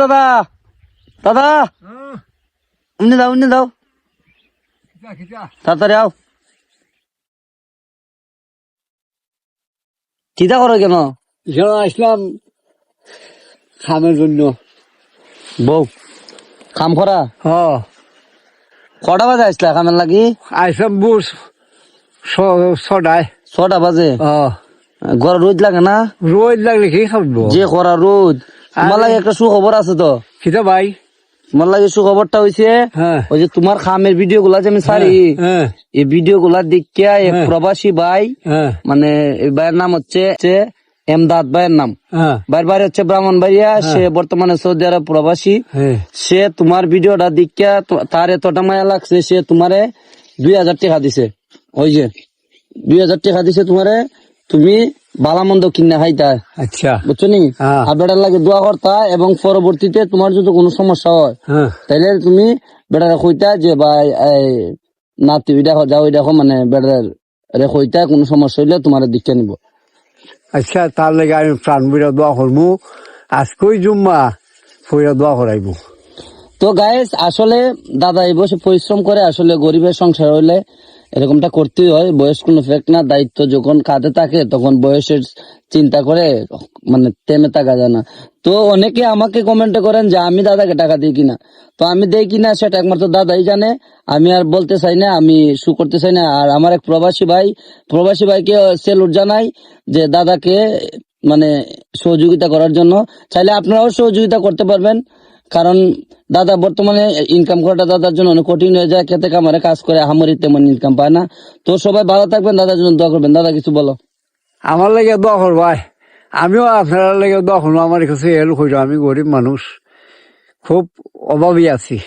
দাদা দাদা। উনি দাও উনি দাও তাড়াতাড়ি আও। চিন্তা করো কেন? আসলাম খামের জন্য। বউ কাম করা হ কটা বাজে আসলা কামের লাগি? আসলাম বুস ছটায়। ছটা বাজে? হ ঘর রোদ লাগে না? রোদ লাগলে কি খাব? যে করা রোদ লাগে একটা সুখবর আছে তো? কিতা ভাই? লাগে সুখবরটা হয়েছে হ্যাঁ। ওই যে তোমার খামের ভিডিও গুলা যে আমি সারি হ্যাঁ এই ভিডিও গুলা দেখিয়া এক হ্যাঁ। প্রবাসী ভাই হ্যাঁ। মানে ভাইয়ের নাম হচ্ছে এমদাদ ভাইয়ের নাম। হ্যাঁ। ভাইয়ের বাড়ি হচ্ছে ব্রাহ্মণবাড়িয়া সে বর্তমানে সৌদি আরব প্রবাসী। হ্যাঁ। সে তোমার ভিডিওটা দেখিয়া তার এতটা মায়া লাগছে সে তোমারে দুই হাজার টাকা দিছে। ওই যে দুই হাজার টাকা দিছে তোমারে তুমি বালামন্দ কিনে খাইতা। আচ্ছা। বুঝছ নি? হ্যাঁ। আর বেটার লাগে দোয়া করতা এবং পরবর্তীতে তোমার যদি কোনো সমস্যা হয় হ্যাঁ। তাইলে তুমি বেটারে কইতা যে ভাই এই নাতি ওই দেখো যাও ওই দেখো মানে বেটার রে কইতা কোনো সমস্যা হইলে তোমার দিকটা নিব। আচ্ছা তার লাগে আমি প্রাণ বইরা দোয়া করব আজকেই জুম্মা ফইরা দোয়া করাইব। তো গাইস আসলে দাদা এই বসে পরিশ্রম করে আসলে গরিবের সংসার হইলে এরকমটা করতেই হয়। বয়স কোনো ফেক না, দায়িত্ব যখন কাঁধে থাকে, তখন বয়সের চিন্তা করে মানে তেমে থাকা যায় না। তো অনেকে আমাকে কমেন্টে করেন যে, আমি দাদাকে টাকা দিই কিনা? তো আমি দেই কিনা সেটা একমাত্র দাদাই জানে। আমি আর বলতে চাই না, আমি শু করতে চাই না। আর আমার এক প্রবাসী ভাই, প্রবাসী ভাইকে সেলুট জানাই যে, দাদাকে মানে সহযোগিতা করার জন্য। চাইলে আপনারাও সহযোগিতা করতে পারবেন। কারণ দাদা বর্তমানে ইনকাম করাটা দাদার জন্য অনেক কঠিন হয়ে যায়, খেতে কামারে কাজ করে আমার তেমন ইনকাম পায় না। তো সবাই ভালো থাকবেন, দাদার জন্য দোয়া করবেন। দাদা, কিছু বলো। আমার লেগে দোয়া করবাই আমিও আপনার লেগে দোয়া করব আমার কাছে হেল্প আমি গরিব মানুষ। খুব অভাবই আছি।